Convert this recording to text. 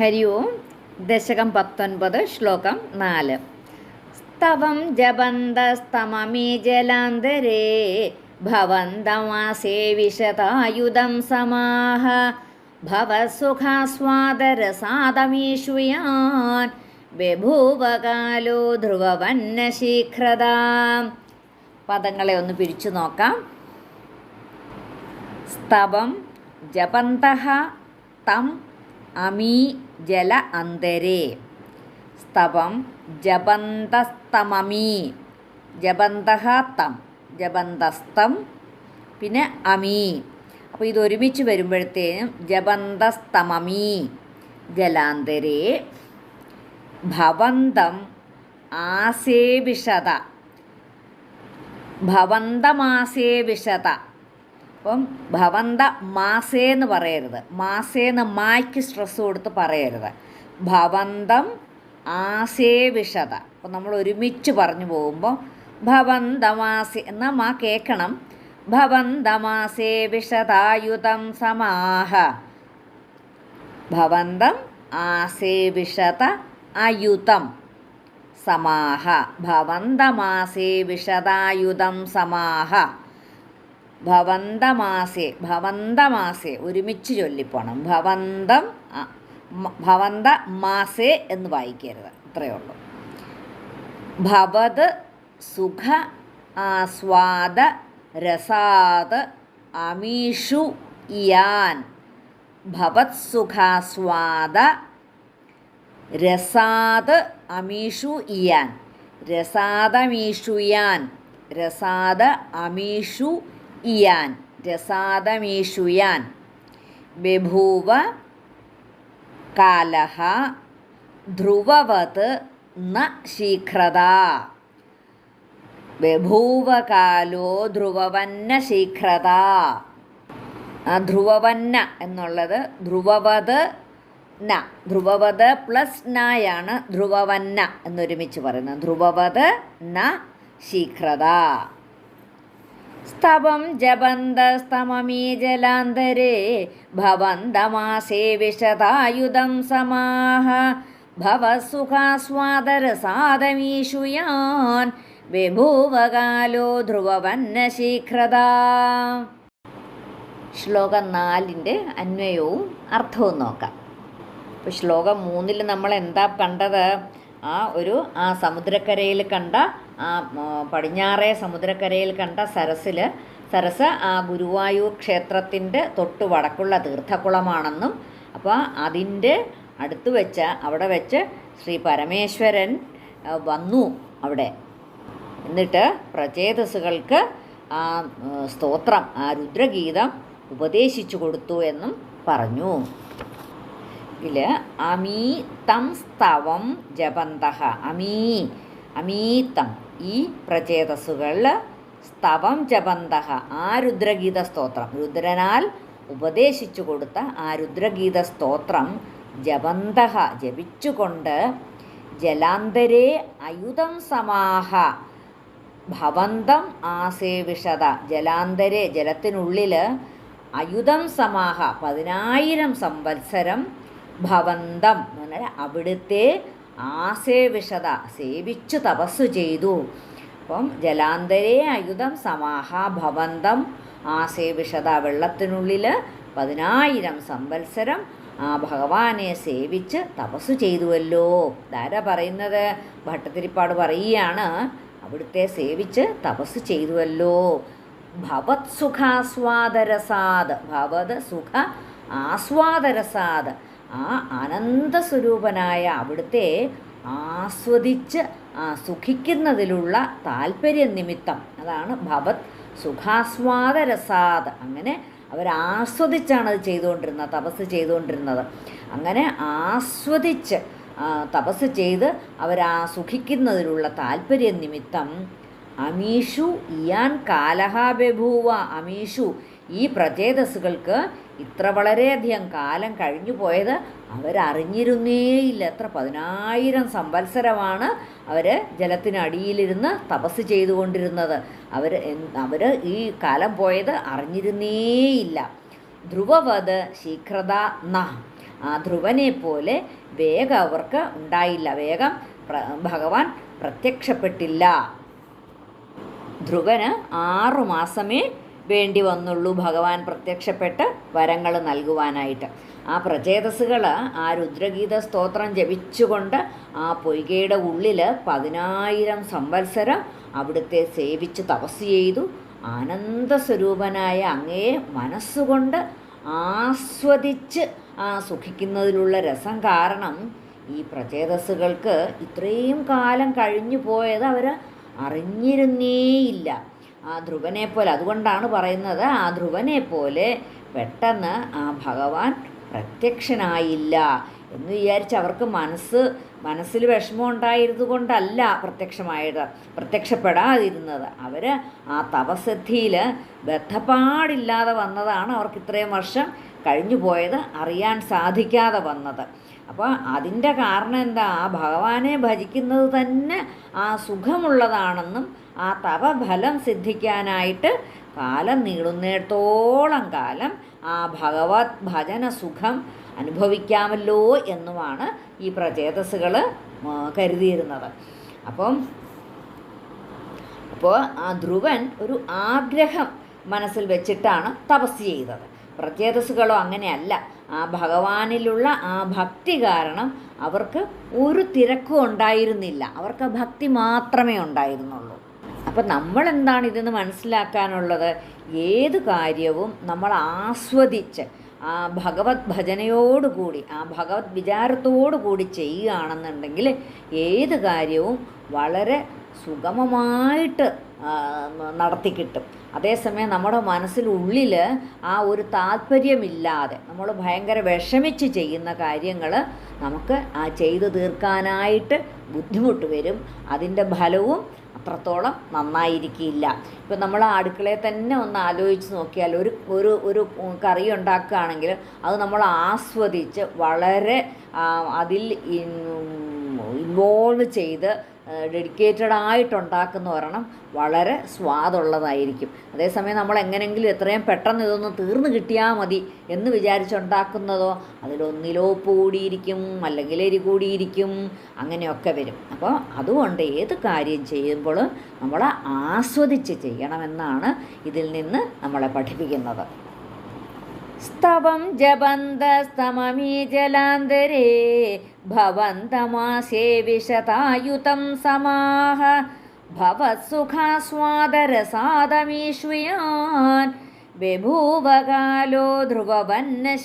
ഹരി ഓം ദശകം പത്തൊൻപത് ശ്ലോകം നാല്. സ്തവം ജപന്തസ്തമമീ ജലാന്തരേ ഭവന്തമാസേ വിശതായുധം സമാഹ. ഭവസുഖാസ്വാദരസാദമീഷുയാൻ ബഭൂവകാലോ ധ്രുവവന്നശീഘ്രതാം. പദങ്ങളെ ഒന്ന് പിരിച്ചു നോക്കാം. സ്തവം ജപന്തഃ തം അമീ ജല അന്തരേ സ്തവം ജപന്തസ്തമമീ ജപന്തഹ തം ജപന്തസ്തം പിന്നെ അമീ. അപ്പോൾ ഇതൊരുമിച്ച് വരുമ്പോഴത്തേനും ജപന്തസ്തമമീ ജലാന്തരേ. ഭവന്തം ആസേവിഷത ഭവന്തമാസേവിഷത അപ്പം ഭവന്ത മാസേ എന്ന് പറയരുത്. മാസേന്ന് മായ്ക്ക് സ്ട്രെസ് കൊടുത്ത് പറയരുത്. ഭവന്തം ആസേ വിഷത അപ്പം നമ്മൾ ഒരുമിച്ച് പറഞ്ഞു പോകുമ്പോൾ ഭവന്തമാസേ എന്നാൽ മാ കേൾക്കണം ഭവന്തമാസേ വിഷതായുധം സമാഹ. ഭവന്തം ആസേ വിഷത അയുതം സമാഹ. ഭവന്തമാസേ വിഷതായുധം സമാഹ. ഭവന്തമാസേ ഭവന്തമാസേ ഒരുമിച്ച് ചൊല്ലിപ്പോണം. ഭവന്തം ഭവന്ത മാസേ എന്ന് വായിക്കരുത്. ഇത്രയേ ഉള്ളൂ. ഭവത് സുഖ ആസ്വാദ രസാത് അമീഷു ഇയാൻ ഭവത് സുഖാസ്വാദ രസാത് അമീഷു ഇയാൻ. രസാദമീഷുയാൻ രസാദ അമീഷു ഇയാൻ രസാദമീഷുയാൻ ബഭൂവ കാലഹ ധ്രുവവത് ന ശീഘ്രത. ബഭൂവകാലോ ധ്രുവവന്ന ശീഘ്രത. ആ ധ്രുവവന്ന എന്നുള്ളത് ധ്രുവവത് ന. ധ്രുവവത് പ്ലസ് നായാണ് ധ്രുവവന്ന എന്നൊരുമിച്ച് പറയുന്നത്. ധ്രുവവത് ന ശീഘ്രത. സ്തവം ജപന്തസ്തമമീ ജലാന്തരേ ഭവന്തമാസേ വിശദായുധം സമാഹ. ഭവസുഖാസ്വാദരസാദമീഷുയാൻ വിഭൂവകാലോ ധ്രുവവന്ന ശീഘ്രത ശ്ലോകം നാലിന്റെ അന്വയവും അർത്ഥവും നോക്കാം. ഇപ്പോൾ ശ്ലോകം മൂന്നിൽ നമ്മൾ എന്താ കണ്ടത്? ആ ഒരു ആ സമുദ്രക്കരയിൽ കണ്ട ആ പടിഞ്ഞാറേ സമുദ്രക്കരയിൽ കണ്ട സരസിൽ സരസ് ആ ഗുരുവായൂർ ക്ഷേത്രത്തിന്റെ തൊട്ട് വടക്കുള്ള തീർത്ഥക്കുളമാണെന്നും അപ്പോൾ അതിന്റെ അടുത്ത് വെച്ച് അവിടെ വെച്ച് ശ്രീ പരമേശ്വരൻ വന്നു അവിടെ. എന്നിട്ട് പ്രചേതസ്സുകൾക്ക് ആ സ്തോത്രം ആ രുദ്രഗീതം ഉപദേശിച്ചു കൊടുത്തു എന്നും പറഞ്ഞു. ഇതിൽ അമീ തം സ്തവം ജപന്തഹ അമീ അമീതം ഈ പ്രചേതസ്സുകൾ സ്തവം ജപന്തഹ ആ രുദ്രഗീത സ്തോത്രം. രുദ്രനാൽ ഉപദേശിച്ചു കൊടുത്ത ആ രുദ്രഗീത സ്തോത്രം ജപന്തഹ ജപിച്ചുകൊണ്ട് ജലാന്തരേ അയുധം സമാഹ ഭവന്തം ആസേവിഷത. ജലാന്തരെ ജലത്തിനുള്ളിൽ അയുധം സമാഹ പതിനായിരം സംവത്സരം ഭവന്തം എന്ന് പറഞ്ഞാൽ അവിടുത്തെ ആസേവിഷത സേവിച്ചു തപസ്സു ചെയ്തു. അപ്പം ജലാന്തരേ അയുധം സമാഹ ഭവന്തം ആസേവിഷത വെള്ളത്തിനുള്ളിൽ പതിനായിരം സംവത്സരം ആ ഭഗവാനെ സേവിച്ച് തപസ്സു ചെയ്തുവല്ലോ. ധാര പറയുന്നത്? ഭട്ടതിരിപ്പാട് പറയുകയാണ് അവിടുത്തെ സേവിച്ച് തപസ് ചെയ്തുവല്ലോ. ഭവത് സുഖാസ്വാദരസാദ് ഭവത് സുഖ ആസ്വാദരസാദ്. ആ ആനന്ദസ്വരൂപനായ അവിടുത്തെ ആസ്വദിച്ച് സുഖിക്കുന്നതിലുള്ള താല്പര്യ നിമിത്തം. അതാണ് ഭവത് സുഖാസ്വാദരസാദ്. അങ്ങനെ അവരാസ്വദിച്ചാണ് അത് ചെയ്തുകൊണ്ടിരുന്നത് തപസ് ചെയ്തുകൊണ്ടിരുന്നത്. അങ്ങനെ ആസ്വദിച്ച് തപസ് ചെയ്ത് അവരാ സുഖിക്കുന്നതിലുള്ള താല്പര്യ നിമിത്തം അമീഷു ഇയാൻ കാലഹ അമീഷു ഈ പ്രചേതസ്സുകൾക്ക് ഇത്ര വളരെയധികം കാലം കഴിഞ്ഞു പോയത് അവരറിഞ്ഞിരുന്നേയില്ല. എത്ര പതിനായിരം സംവത്സരമാണ് അവർ ജലത്തിനടിയിലിരുന്ന് തപസ് ചെയ്തുകൊണ്ടിരുന്നത്. അവർ അവർ ഈ കാലം പോയത് അറിഞ്ഞിരുന്നേയില്ല. ധ്രുവവത് ശീഘ്രത ന ആ ധ്രുവനെ പോലെ വേഗം അവർക്ക് ഉണ്ടായില്ല. വേഗം ഭഗവാൻ പ്രത്യക്ഷപ്പെട്ടില്ല. ധ്രുവന് ആറു മാസമേ വേണ്ടി വന്നുള്ളൂ. ഭഗവാൻ പ്രത്യക്ഷപ്പെട്ട് വരങ്ങൾ നൽകുവാനായിട്ട്. ആ പ്രചേതസ്സുകൾ ആ രുദ്രഗീത സ്തോത്രം ജപിച്ചുകൊണ്ട് ആ പൊയ്കയുടെ ഉള്ളിൽ പതിനായിരം സംവത്സരം അവിടുത്തെ സേവിച്ച് തപസ് ചെയ്തു. ആനന്ദസ്വരൂപനായ അങ്ങയെ മനസ്സുകൊണ്ട് ആസ്വദിച്ച് ആ സുഖിക്കുന്നതിലുള്ള രസം കാരണം ഈ പ്രചേതസ്സുകൾക്ക് ഇത്രയും കാലം കഴിഞ്ഞു പോയത് അവർ അറിഞ്ഞിരുന്നേയില്ല. ആ ധ്രുവനെ പോലെ അതുകൊണ്ടാണ് പറയുന്നത് ആ ധ്രുവനെ പോലെ പെട്ടെന്ന് ആ ഭഗവാൻ പ്രത്യക്ഷനായില്ല എന്ന് വിചാരിച്ച് അവർക്ക് മനസ്സ് മനസ്സിൽ വിഷമം ഉണ്ടായിരുന്നത് കൊണ്ടല്ല പ്രത്യക്ഷമായത് പ്രത്യക്ഷപ്പെടാതിരുന്നത്. അവർ ആ തപസിദ്ധിയിൽ ബദ്ധപ്പാടില്ലാതെ വന്നതാണ് അവർക്ക് ഇത്രയും വർഷം കഴിഞ്ഞു പോയത് അറിയാൻ സാധിക്കാതെ വന്നത്. അപ്പോൾ അതിന്റെ കാരണം എന്താ? ആ ഭഗവാനെ ഭജിക്കുന്നത് തന്നെ ആ സുഖമുള്ളതാണെന്നും ആ തപഫലം സിദ്ധിക്കാനായിട്ട് കാലം നീളുന്നിടത്തോളം കാലം ആ ഭഗവത് ഭജന സുഖം അനുഭവിക്കാമല്ലോ എന്നുമാണ് ഈ പ്രചേതസ്സുകൾ കരുതിയിരുന്നത്. അപ്പം അപ്പോൾ ആ ധ്രുവൻ ഒരു ആഗ്രഹം മനസ്സിൽ വെച്ചിട്ടാണ് തപസ് ചെയ്തത്. പ്രത്യേകസുകളോ അങ്ങനെയല്ല. ആ ഭഗവാനിലുള്ള ആ ഭക്തി കാരണം അവർക്ക് ഒരു തിരക്കും ഉണ്ടായിരുന്നില്ല. അവർക്ക് ഭക്തി മാത്രമേ ഉണ്ടായിരുന്നുള്ളൂ. അപ്പം നമ്മൾ എന്താണ് ഇതിന്ന് മനസ്സിലാക്കാനുള്ളത്? ഏത് കാര്യവും നമ്മൾ ആസ്വദിച്ച് ആ ഭഗവത് ഭജനയോടുകൂടി ആ ഭഗവത് വിചാരത്തോടു കൂടി ചെയ്യുകയാണെന്നുണ്ടെങ്കിൽ ഏത് കാര്യവും വളരെ സുഗമമായിട്ട് നടത്തി നടത്തിക്കിട്ടും. അതേസമയം നമ്മുടെ മനസ്സിലുള്ളിൽ ആ ഒരു താല്പര്യമില്ലാതെ നമ്മൾ ഭയങ്കര വിഷമിച്ച് ചെയ്യുന്ന കാര്യങ്ങൾ നമുക്ക് ആ ചെയ്തു തീർക്കാനായിട്ട് ബുദ്ധിമുട്ട് വരും. അതിന്റെ ഫലവും അത്രത്തോളം നന്നായിരിക്കില്ല. ഇപ്പം നമ്മൾ ആ അടുക്കളയിൽ തന്നെ ഒന്ന് ആലോചിച്ച് നോക്കിയാൽ ഒരു ഒരു ഒരു കറി ഉണ്ടാക്കുകയാണെങ്കിൽ അത് നമ്മൾ ആസ്വദിച്ച് വളരെ അതിൽ ഇൻവോൾവ് ചെയ്ത് ഡെഡിക്കേറ്റഡ് ആയിട്ടുണ്ടാക്കുന്ന ഒരെണ്ണം വളരെ സ്വാദുള്ളതായിരിക്കും. അതേസമയം നമ്മൾ എങ്ങനെങ്കിലും എത്രയും പെട്ടെന്ന് ഇതൊന്ന് തീർന്നു കിട്ടിയാൽ മതി എന്ന് വിചാരിച്ചുണ്ടാക്കുന്നതോ അതിലൊന്നിലോ കൂടിയിരിക്കും അല്ലെങ്കിൽ എരി കൂടിയിരിക്കും അങ്ങനെയൊക്കെ വരും. അപ്പോൾ അതുകൊണ്ട് ഏത് കാര്യം ചെയ്യുമ്പോൾ നമ്മൾ ആസ്വദിച്ച് ചെയ്യണമെന്നാണ് ഇതിൽ നിന്ന് നമ്മളെ പഠിപ്പിക്കുന്നത്. സ്തവം ജപന്തസ്തമമീ ജലാന്തരേ ഭവന്തമാസേ വിശതായുതം സമാഹ. ഭവത്സുഖാസ്വാദരസാദമീഷ്വയാൻ ബഭൂവകാലോ ധ്രുവവന്ന